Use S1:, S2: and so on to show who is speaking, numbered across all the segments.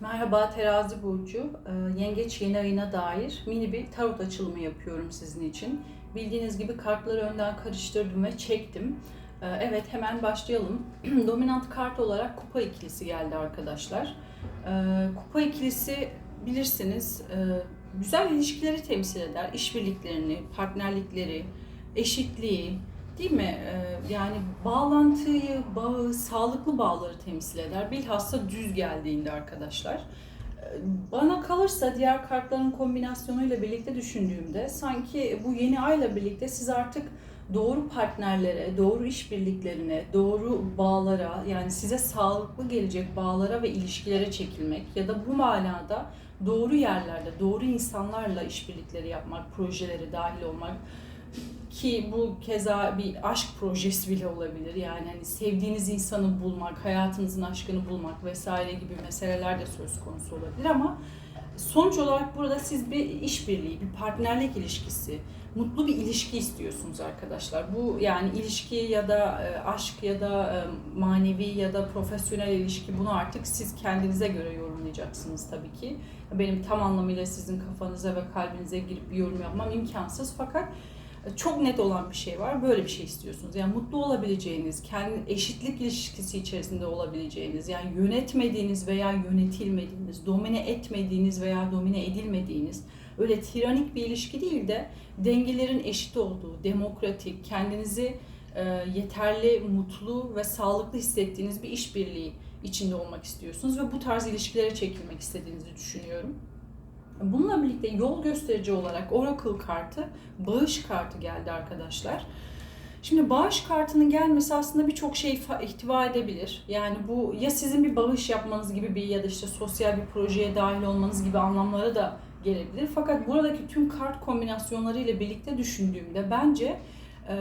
S1: Merhaba Terazi Burcu. Ee, Yengeç yeni ayına dair mini bir tarot açılımı yapıyorum sizin için. Bildiğiniz gibi kartları önden karıştırdım ve çektim. Ee, Evet hemen başlayalım. Dominant kart olarak kupa ikilisi geldi arkadaşlar. Ee, Kupa ikilisi bilirsiniz e, güzel ilişkileri temsil eder. İşbirliklerini, partnerlikleri, eşitliği, Değil mi? Ee, Yani bağlantıyı, bağı, sağlıklı bağları temsil eder. Bilhassa düz geldiğinde arkadaşlar. Ee, Bana kalırsa diğer kartların kombinasyonuyla birlikte düşündüğümde sanki bu yeni ayla birlikte siz artık doğru partnerlere, doğru işbirliklerine, doğru bağlara yani size sağlıklı gelecek bağlara ve ilişkilere çekilmek ya da bu manada doğru yerlerde, doğru insanlarla işbirlikleri yapmak, projelere dahil olmak ki bu keza bir aşk projesi bile olabilir. Yani hani sevdiğiniz insanı bulmak, hayatınızın aşkını bulmak vesaire gibi meseleler de söz konusu olabilir ama sonuç olarak burada siz bir işbirliği, bir partnerlik ilişkisi, mutlu bir ilişki istiyorsunuz arkadaşlar. Bu yani ilişki ya da e, aşk ya da e, manevi ya da profesyonel ilişki bunu artık siz kendinize göre yorumlayacaksınız tabii ki. Benim tam anlamıyla sizin kafanıza ve kalbinize girip bir yorum yapmam imkansız fakat çok net olan bir şey var. Böyle bir şey istiyorsunuz. Yani mutlu olabileceğiniz, kendi eşitlik ilişkisi içerisinde olabileceğiniz, yani yönetmediğiniz veya yönetilmediğiniz, domine etmediğiniz veya domine edilmediğiniz, öyle tiranik bir ilişki değil de dengelerin eşit olduğu, demokratik, kendinizi e, yeterli, mutlu ve sağlıklı hissettiğiniz bir işbirliği içinde olmak istiyorsunuz ve bu tarz ilişkilere çekilmek istediğinizi düşünüyorum. Bununla birlikte yol gösterici olarak Oracle kartı, bağış kartı geldi arkadaşlar. Şimdi bağış kartının gelmesi aslında birçok şey ihtiva edebilir. Yani bu ya sizin bir bağış yapmanız gibi bir ya da işte sosyal bir projeye dahil olmanız gibi anlamlara da gelebilir. Fakat buradaki tüm kart kombinasyonları ile birlikte düşündüğümde bence e,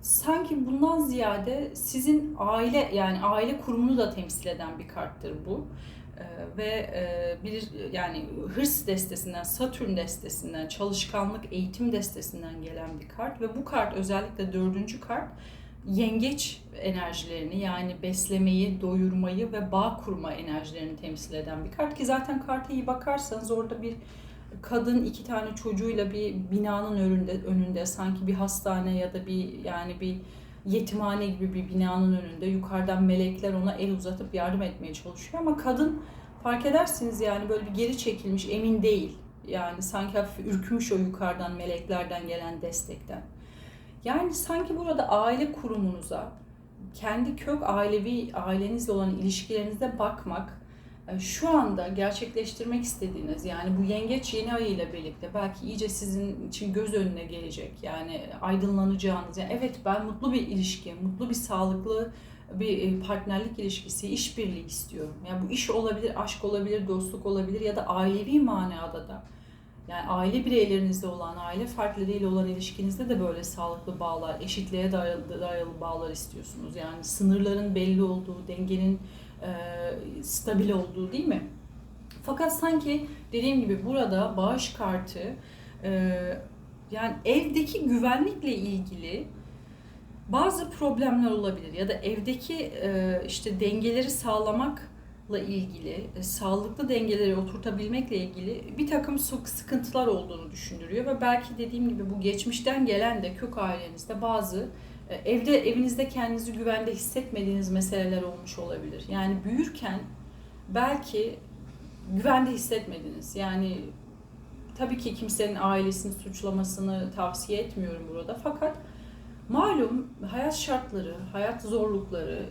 S1: sanki bundan ziyade sizin aile yani aile kurumunu da temsil eden bir karttır bu. Ee, ve e, bir yani hırs destesinden, Satürn destesinden, çalışkanlık, eğitim destesinden gelen bir kart. Ve bu kart özellikle dördüncü kart yengeç enerjilerini yani beslemeyi, doyurmayı ve bağ kurma enerjilerini temsil eden bir kart. Ki zaten karta iyi bakarsanız orada bir kadın iki tane çocuğuyla bir binanın önünde önünde sanki bir hastane ya da bir yani bir yetimhane gibi bir binanın önünde yukarıdan melekler ona el uzatıp yardım etmeye çalışıyor ama kadın fark edersiniz yani böyle bir geri çekilmiş emin değil. Yani sanki hafif ürkmüş o yukarıdan meleklerden gelen destekten. Yani sanki burada aile kurumunuza, kendi kök ailevi ailenizle olan ilişkilerinize bakmak şu anda gerçekleştirmek istediğiniz yani bu yengeç yeni ayı ile birlikte belki iyice sizin için göz önüne gelecek yani aydınlanacağınız yani evet ben mutlu bir ilişki, mutlu bir sağlıklı bir e, partnerlik ilişkisi, işbirliği istiyorum. Yani bu iş olabilir, aşk olabilir, dostluk olabilir ya da ailevi manada da. Yani aile bireylerinizle olan, aile fertleriyle olan ilişkinizde de böyle sağlıklı bağlar, eşitliğe dayalı, dayalı bağlar istiyorsunuz. Yani sınırların belli olduğu, dengenin e, stabil olduğu değil mi? Fakat sanki dediğim gibi burada bağış kartı e, yani evdeki güvenlikle ilgili bazı problemler olabilir ya da evdeki e, işte dengeleri sağlamakla ilgili, e, sağlıklı dengeleri oturtabilmekle ilgili bir takım sık- sıkıntılar olduğunu düşündürüyor ve belki dediğim gibi bu geçmişten gelen de kök ailenizde bazı evde evinizde kendinizi güvende hissetmediğiniz meseleler olmuş olabilir. Yani büyürken belki güvende hissetmediniz. Yani tabii ki kimsenin ailesini suçlamasını tavsiye etmiyorum burada fakat Malum hayat şartları, hayat zorlukları,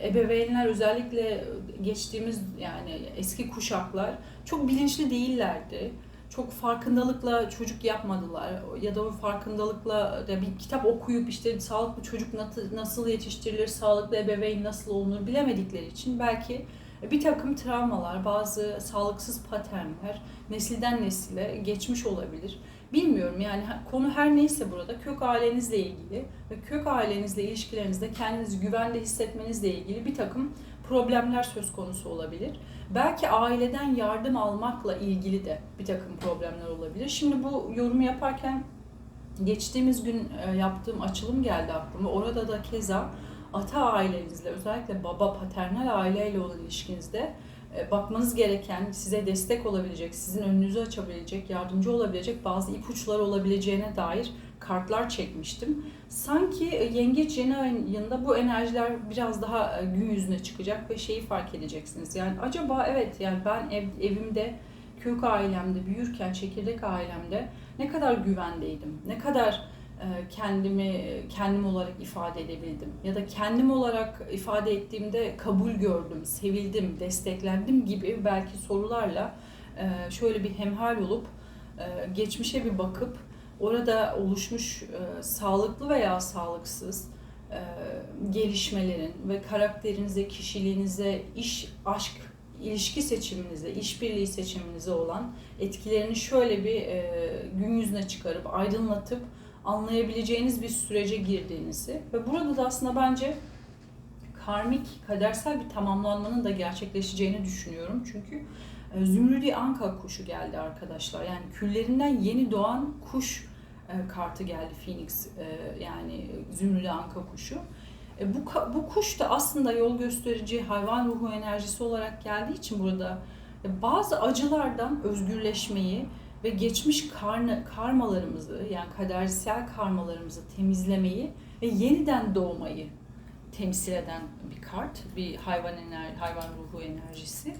S1: e, ebeveynler özellikle geçtiğimiz yani eski kuşaklar çok bilinçli değillerdi. Çok farkındalıkla çocuk yapmadılar ya da o farkındalıkla da bir kitap okuyup işte sağlıklı çocuk nasıl yetiştirilir, sağlıklı ebeveyn nasıl olunur bilemedikleri için belki bir takım travmalar, bazı sağlıksız paternler nesilden nesile geçmiş olabilir. Bilmiyorum yani konu her neyse burada kök ailenizle ilgili ve kök ailenizle ilişkilerinizde kendinizi güvende hissetmenizle ilgili bir takım problemler söz konusu olabilir. Belki aileden yardım almakla ilgili de bir takım problemler olabilir. Şimdi bu yorumu yaparken geçtiğimiz gün e, yaptığım açılım geldi aklıma. Orada da keza ata ailenizle özellikle baba paternal aileyle olan ilişkinizde bakmanız gereken, size destek olabilecek, sizin önünüzü açabilecek, yardımcı olabilecek bazı ipuçları olabileceğine dair kartlar çekmiştim. Sanki e, yengeç yeni ayında bu enerjiler biraz daha e, gün yüzüne çıkacak ve şeyi fark edeceksiniz. Yani acaba evet yani ben ev, evimde kök ailemde büyürken çekirdek ailemde ne kadar güvendeydim, ne kadar e, kendimi kendim olarak ifade edebildim. Ya da kendim olarak ifade ettiğimde kabul gördüm, sevildim, desteklendim gibi belki sorularla e, şöyle bir hemhal olup e, geçmişe bir bakıp orada oluşmuş sağlıklı veya sağlıksız gelişmelerin ve karakterinize, kişiliğinize, iş, aşk, ilişki seçiminize, işbirliği seçiminize olan etkilerini şöyle bir gün yüzüne çıkarıp aydınlatıp anlayabileceğiniz bir sürece girdiğinizi ve burada da aslında bence karmik, kadersel bir tamamlanmanın da gerçekleşeceğini düşünüyorum. Çünkü e, Zümrüdü Anka kuşu geldi arkadaşlar. Yani küllerinden yeni doğan kuş e, kartı geldi Phoenix e, yani Zümrüdü Anka kuşu. Bu, bu kuş da aslında yol gösterici hayvan ruhu enerjisi olarak geldiği için burada bazı acılardan özgürleşmeyi, ve geçmiş karna, karmalarımızı yani kadersel karmalarımızı temizlemeyi ve yeniden doğmayı temsil eden bir kart, bir hayvan enerji, hayvan ruhu enerjisi.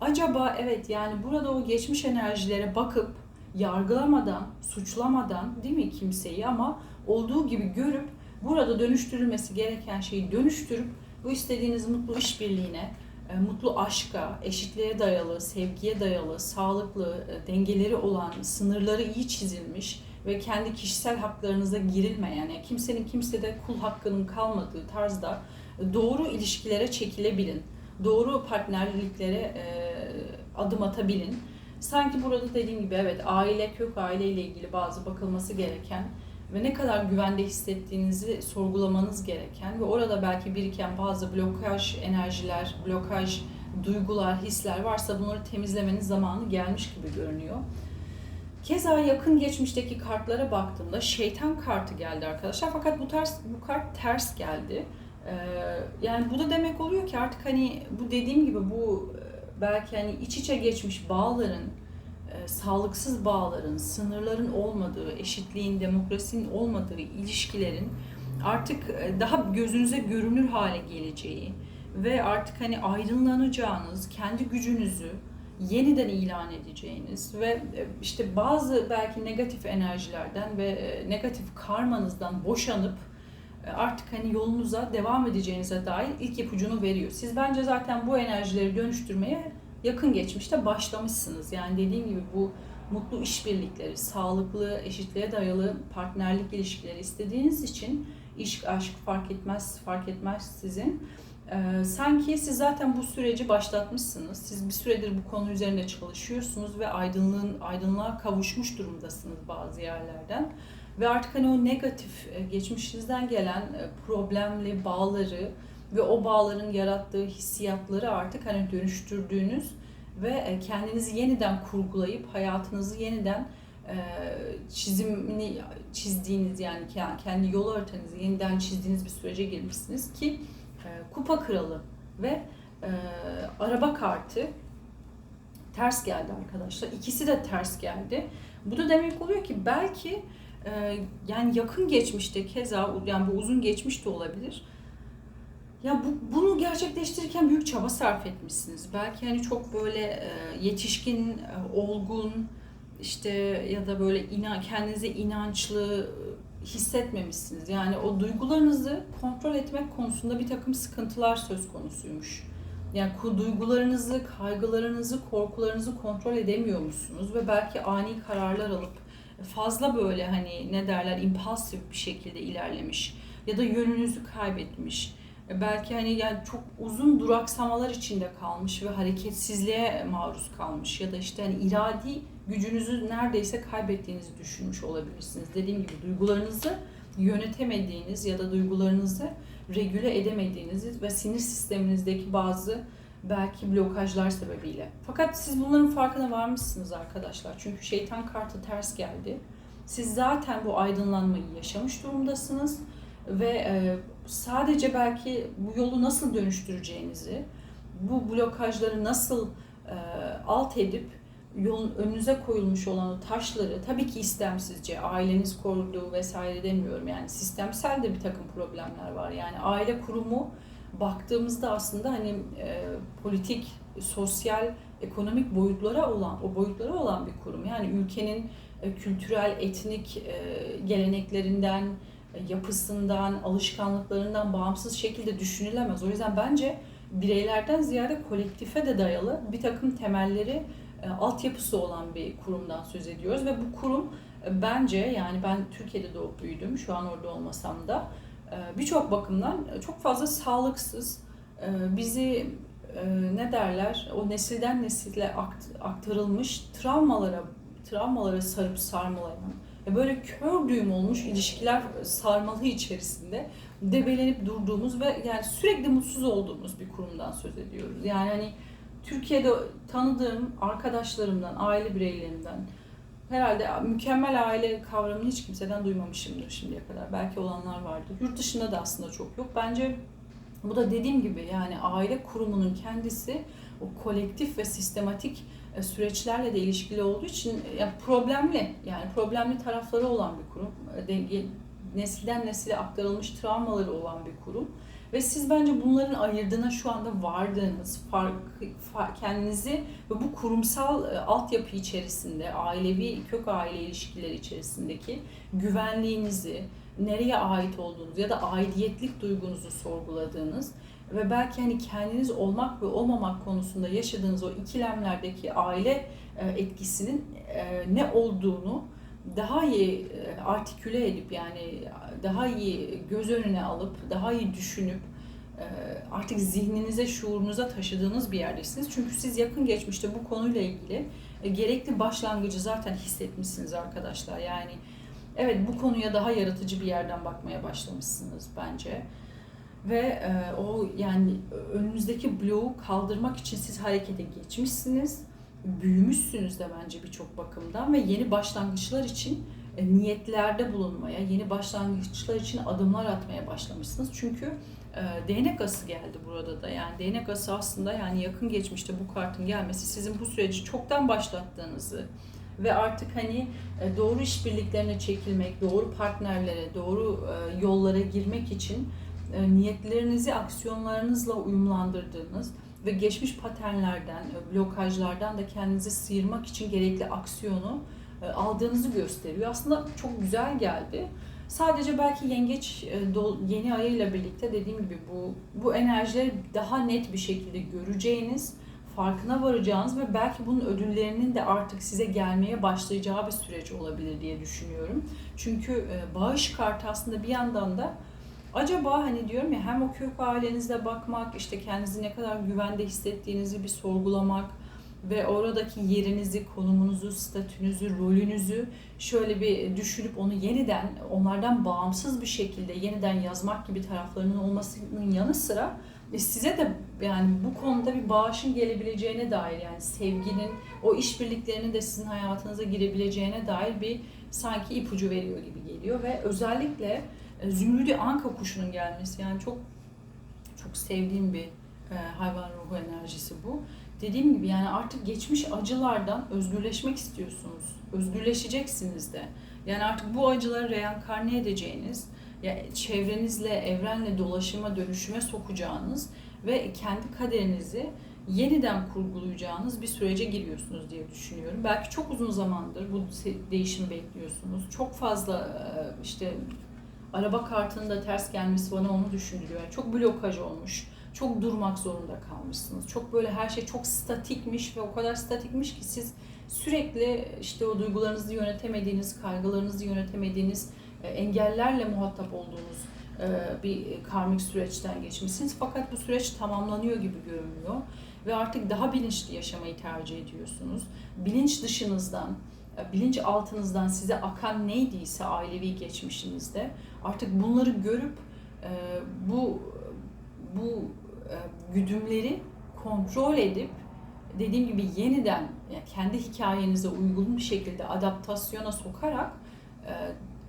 S1: Acaba evet yani burada o geçmiş enerjilere bakıp yargılamadan, suçlamadan değil mi kimseyi ama olduğu gibi görüp burada dönüştürülmesi gereken şeyi dönüştürüp bu istediğiniz mutlu işbirliğine, mutlu aşka, eşitliğe dayalı, sevgiye dayalı, sağlıklı, e, dengeleri olan, sınırları iyi çizilmiş ve kendi kişisel haklarınıza girilmeyen, yani kimsenin kimsede kul hakkının kalmadığı tarzda doğru ilişkilere çekilebilin. Doğru partnerliklere e, adım atabilin. Sanki burada dediğim gibi evet aile, kök aile ile ilgili bazı bakılması gereken ve ne kadar güvende hissettiğinizi sorgulamanız gereken ve orada belki biriken bazı blokaj enerjiler, blokaj duygular, hisler varsa bunları temizlemenin zamanı gelmiş gibi görünüyor. Keza yakın geçmişteki kartlara baktığımda şeytan kartı geldi arkadaşlar. Fakat bu ters bu kart ters geldi. Ee, yani bu da demek oluyor ki artık hani bu dediğim gibi bu e, belki hani iç içe geçmiş bağların e, sağlıksız bağların, sınırların olmadığı, eşitliğin, demokrasinin olmadığı ilişkilerin artık e, daha gözünüze görünür hale geleceği ve artık hani aydınlanacağınız, kendi gücünüzü yeniden ilan edeceğiniz ve e, işte bazı belki negatif enerjilerden ve negatif karmanızdan boşanıp artık hani yolunuza devam edeceğinize dair ilk ipucunu veriyor. Siz bence zaten bu enerjileri dönüştürmeye yakın geçmişte başlamışsınız. Yani dediğim gibi bu mutlu işbirlikleri, sağlıklı, eşitliğe dayalı partnerlik ilişkileri istediğiniz için iş, aşk fark etmez, fark etmez sizin. Ee, sanki siz zaten bu süreci başlatmışsınız. Siz bir süredir bu konu üzerinde çalışıyorsunuz ve aydınlığın aydınlığa kavuşmuş durumdasınız bazı yerlerden. Ve artık hani o negatif e, geçmişinizden gelen e, problemli bağları, ve o bağların yarattığı hissiyatları artık hani dönüştürdüğünüz ve e, kendinizi yeniden kurgulayıp hayatınızı yeniden e, çizimini çizdiğiniz yani kendi yol haritanızı yeniden çizdiğiniz bir sürece girmişsiniz ki e, kupa kralı ve araba kartı ters geldi arkadaşlar. İkisi de ters geldi. Bu da demek oluyor ki belki yani yakın geçmişte keza yani bu uzun geçmiş de olabilir ya bu, bunu gerçekleştirirken büyük çaba sarf etmişsiniz. Belki hani çok böyle e, yetişkin, e, olgun işte ya da böyle inan, kendinize inançlı e, hissetmemişsiniz. Yani o duygularınızı kontrol etmek konusunda bir takım sıkıntılar söz konusuymuş. Yani duygularınızı, kaygılarınızı, korkularınızı kontrol edemiyormuşsunuz ve belki ani kararlar alıp fazla böyle hani ne derler impulsif bir şekilde ilerlemiş ya da yönünüzü kaybetmiş belki hani yani çok uzun duraksamalar içinde kalmış ve hareketsizliğe maruz kalmış ya da işte hani iradi gücünüzü neredeyse kaybettiğinizi düşünmüş olabilirsiniz. Dediğim gibi duygularınızı yönetemediğiniz ya da duygularınızı regüle edemediğiniz ve sinir sisteminizdeki bazı belki blokajlar sebebiyle. Fakat siz bunların farkına varmışsınız arkadaşlar. Çünkü şeytan kartı ters geldi. Siz zaten bu aydınlanmayı yaşamış durumdasınız ve e, sadece belki bu yolu nasıl dönüştüreceğinizi, bu blokajları nasıl e, alt edip yolun önünüze koyulmuş olan taşları tabii ki istemsizce aileniz korudu vesaire demiyorum. Yani sistemsel de bir takım problemler var. Yani aile kurumu baktığımızda aslında hani e, politik, sosyal, ekonomik boyutlara olan o boyutlara olan bir kurum. Yani ülkenin e, kültürel, etnik e, geleneklerinden, yapısından, alışkanlıklarından bağımsız şekilde düşünülemez. O yüzden bence bireylerden ziyade kolektife de dayalı bir takım temelleri, e, altyapısı olan bir kurumdan söz ediyoruz ve bu kurum e, bence yani ben Türkiye'de doğup büyüdüm, şu an orada olmasam da e, birçok bakımdan çok fazla sağlıksız, bizi ne derler o nesilden nesile akt- aktarılmış travmalara travmalara sarıp sarmalayan ve böyle kör düğüm olmuş ilişkiler sarmalı içerisinde debelenip durduğumuz ve yani sürekli mutsuz olduğumuz bir kurumdan söz ediyoruz. Yani hani Türkiye'de tanıdığım arkadaşlarımdan, aile bireylerimden herhalde mükemmel aile kavramını hiç kimseden duymamışımdır şimdiye kadar. Belki olanlar vardır. Yurt dışında da aslında çok yok. Bence bu da dediğim gibi yani aile kurumunun kendisi o kolektif ve sistematik süreçlerle de ilişkili olduğu için e, yani problemli yani problemli tarafları olan bir kurum. E, nesilden nesile aktarılmış travmaları olan bir kurum. Ve siz bence bunların ayırdığına şu anda vardığınız, fark, fark, kendinizi ve bu kurumsal e, altyapı içerisinde, ailevi, kök aile ilişkileri içerisindeki güvenliğinizi, nereye ait olduğunuz ya da aidiyetlik duygunuzu sorguladığınız ve belki hani kendiniz olmak ve olmamak konusunda yaşadığınız o ikilemlerdeki aile e, etkisinin e, ne olduğunu daha iyi e, artiküle edip yani daha iyi göz önüne alıp daha iyi düşünüp artık zihninize, şuurunuza taşıdığınız bir yerdesiniz. Çünkü siz yakın geçmişte bu konuyla ilgili gerekli başlangıcı zaten hissetmişsiniz arkadaşlar. Yani evet bu konuya daha yaratıcı bir yerden bakmaya başlamışsınız bence. Ve e, o yani önünüzdeki bloğu kaldırmak için siz harekete geçmişsiniz. Büyümüşsünüz de bence birçok bakımdan ve yeni başlangıçlar için e, niyetlerde bulunmaya, yeni başlangıçlar için adımlar atmaya başlamışsınız. Çünkü e, değnek ası geldi burada da. Yani değnek ası aslında yani yakın geçmişte bu kartın gelmesi sizin bu süreci çoktan başlattığınızı ve artık hani e, doğru işbirliklerine çekilmek, doğru partnerlere, doğru e, yollara girmek için e, niyetlerinizi aksiyonlarınızla uyumlandırdığınız ve geçmiş paternlerden, blokajlardan da kendinizi sıyırmak için gerekli aksiyonu aldığınızı gösteriyor. Aslında çok güzel geldi. Sadece belki yengeç yeni ayıyla birlikte dediğim gibi bu bu enerjileri daha net bir şekilde göreceğiniz, farkına varacağınız ve belki bunun ödüllerinin de artık size gelmeye başlayacağı bir süreç olabilir diye düşünüyorum. Çünkü bağış kartı aslında bir yandan da Acaba hani diyorum ya hem o kök ailenizle bakmak, işte kendinizi ne kadar güvende hissettiğinizi bir sorgulamak ve oradaki yerinizi, konumunuzu, statünüzü, rolünüzü şöyle bir düşünüp onu yeniden onlardan bağımsız bir şekilde yeniden yazmak gibi taraflarının olmasının yanı sıra e, size de yani bu konuda bir bağışın gelebileceğine dair yani sevginin, o işbirliklerinin de sizin hayatınıza girebileceğine dair bir sanki ipucu veriyor gibi geliyor ve özellikle e, zümrüdü anka kuşunun gelmesi yani çok çok sevdiğim bir e, hayvan ruhu enerjisi bu. Dediğim gibi yani artık geçmiş acılardan özgürleşmek istiyorsunuz. Özgürleşeceksiniz de. Yani artık bu acıları reenkarne edeceğiniz, ya çevrenizle, evrenle dolaşıma, dönüşüme sokacağınız ve kendi kaderinizi yeniden kurgulayacağınız bir sürece giriyorsunuz diye düşünüyorum. Belki çok uzun zamandır bu değişimi bekliyorsunuz. Çok fazla işte araba kartının da ters gelmesi bana onu düşündürüyor. Yani çok blokaj olmuş. Çok durmak zorunda kalmışsınız. Çok böyle her şey çok statikmiş ve o kadar statikmiş ki siz sürekli işte o duygularınızı yönetemediğiniz, kaygılarınızı yönetemediğiniz, engellerle muhatap olduğunuz e, bir karmik süreçten geçmişsiniz. Fakat bu süreç tamamlanıyor gibi görünüyor ve artık daha bilinçli yaşamayı tercih ediyorsunuz. Bilinç dışınızdan, e, bilinç altınızdan size akan neydiyse ailevi geçmişinizde artık bunları görüp e, bu bu e, güdümleri kontrol edip dediğim gibi yeniden yani kendi hikayenize uygun bir şekilde adaptasyona sokarak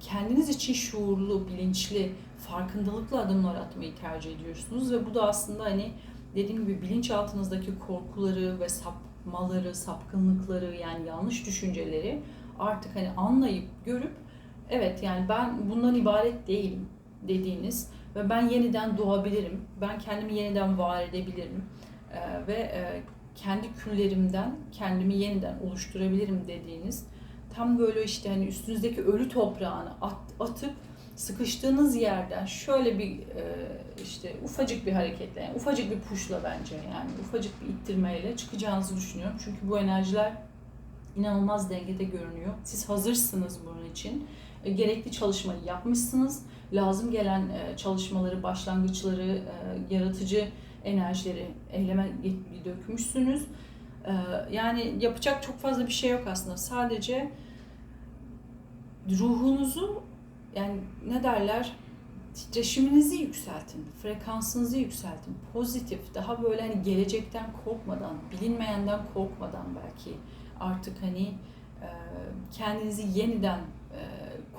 S1: kendiniz için şuurlu, bilinçli, farkındalıklı adımlar atmayı tercih ediyorsunuz ve bu da aslında hani dediğim gibi bilinçaltınızdaki korkuları ve sapmaları, sapkınlıkları yani yanlış düşünceleri artık hani anlayıp görüp evet yani ben bundan ibaret değilim dediğiniz ve ben yeniden doğabilirim, ben kendimi yeniden var edebilirim ve kendi küllerimden kendimi yeniden oluşturabilirim dediğiniz tam böyle işte hani üstünüzdeki ölü toprağını at, atıp sıkıştığınız yerden şöyle bir e, işte ufacık bir hareketle, yani ufacık bir puşla bence yani ufacık bir ittirmeyle çıkacağınızı düşünüyorum. Çünkü bu enerjiler inanılmaz dengede görünüyor. Siz hazırsınız bunun için. E, gerekli çalışmayı yapmışsınız. Lazım gelen e, çalışmaları, başlangıçları, e, yaratıcı enerjileri eyleme dökmüşsünüz. E, yani yapacak çok fazla bir şey yok aslında. Sadece ruhunuzu yani ne derler titreşiminizi yükseltin, frekansınızı yükseltin. Pozitif, daha böyle hani gelecekten korkmadan, bilinmeyenden korkmadan belki artık hani e, kendinizi yeniden e,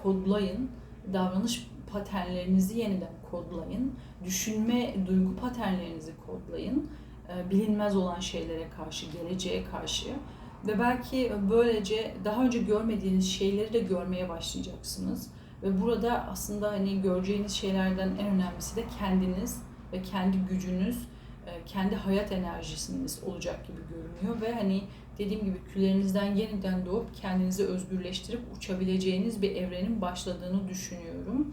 S1: kodlayın, davranış paternlerinizi yeniden kodlayın, düşünme, duygu paternlerinizi kodlayın, bilinmez olan şeylere karşı, geleceğe karşı ve belki böylece daha önce görmediğiniz şeyleri de görmeye başlayacaksınız. Ve burada aslında hani göreceğiniz şeylerden en önemlisi de kendiniz ve kendi gücünüz, e, kendi hayat enerjisiniz olacak gibi görünüyor ve hani dediğim gibi küllerinizden yeniden doğup kendinizi özgürleştirip uçabileceğiniz bir evrenin başladığını düşünüyorum.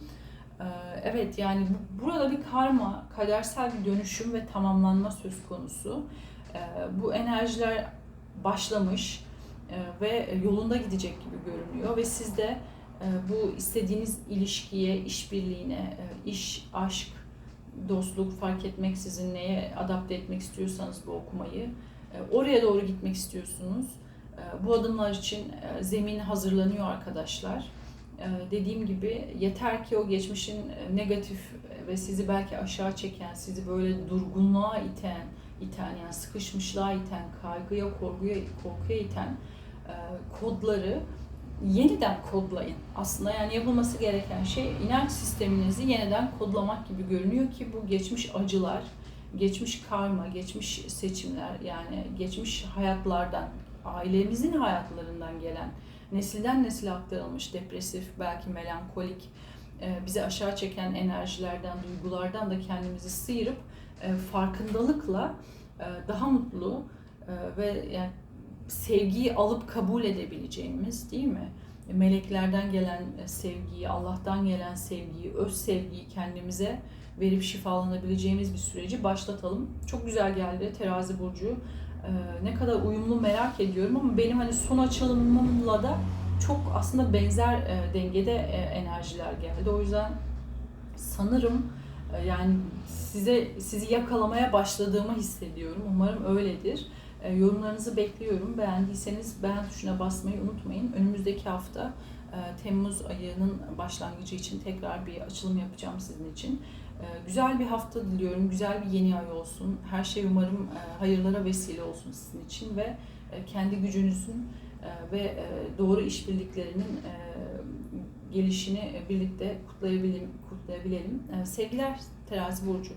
S1: E, Evet yani bu- burada bir karma, kadersel bir dönüşüm ve tamamlanma söz konusu. E, Bu enerjiler başlamış ve yolunda gidecek gibi görünüyor ve siz de e, bu istediğiniz ilişkiye, işbirliğine, e, iş, aşk, dostluk fark etmeksizin neye adapte etmek istiyorsanız bu okumayı e, oraya doğru gitmek istiyorsunuz. Bu adımlar için zemin hazırlanıyor arkadaşlar. Dediğim gibi yeter ki o geçmişin negatif ve sizi belki aşağı çeken, sizi böyle durgunluğa iten, iten yani sıkışmışlığa iten, kaygıya, korkuya, korkuya iten kodları yeniden kodlayın. Aslında yani yapılması gereken şey inanç sisteminizi yeniden kodlamak gibi görünüyor ki bu geçmiş acılar, geçmiş karma, geçmiş seçimler yani geçmiş hayatlardan, ailemizin hayatlarından gelen, nesilden nesile aktarılmış depresif, belki melankolik, e, bizi aşağı çeken enerjilerden, duygulardan da kendimizi sıyırıp e, farkındalıkla e, daha mutlu ve yani sevgiyi alıp kabul edebileceğimiz değil mi? Meleklerden gelen sevgiyi, Allah'tan gelen sevgiyi, öz sevgiyi kendimize verip şifalanabileceğimiz bir süreci başlatalım. Çok güzel geldi terazi burcu. Ne kadar uyumlu merak ediyorum ama benim hani son açılımımla da çok aslında benzer e, dengede e, enerjiler geldi. O yüzden sanırım e, yani size sizi yakalamaya başladığımı hissediyorum. Umarım öyledir. E, yorumlarınızı bekliyorum. Beğendiyseniz beğen tuşuna basmayı unutmayın. Önümüzdeki hafta Temmuz ayının başlangıcı için tekrar bir açılım yapacağım sizin için. E, güzel bir hafta diliyorum. Güzel bir yeni ay olsun. Her şey umarım hayırlara vesile olsun sizin için ve kendi gücünüzün ve doğru işbirliklerinin gelişini birlikte kutlayabilelim. kutlayabilelim. Sevgiler Terazi Burcu.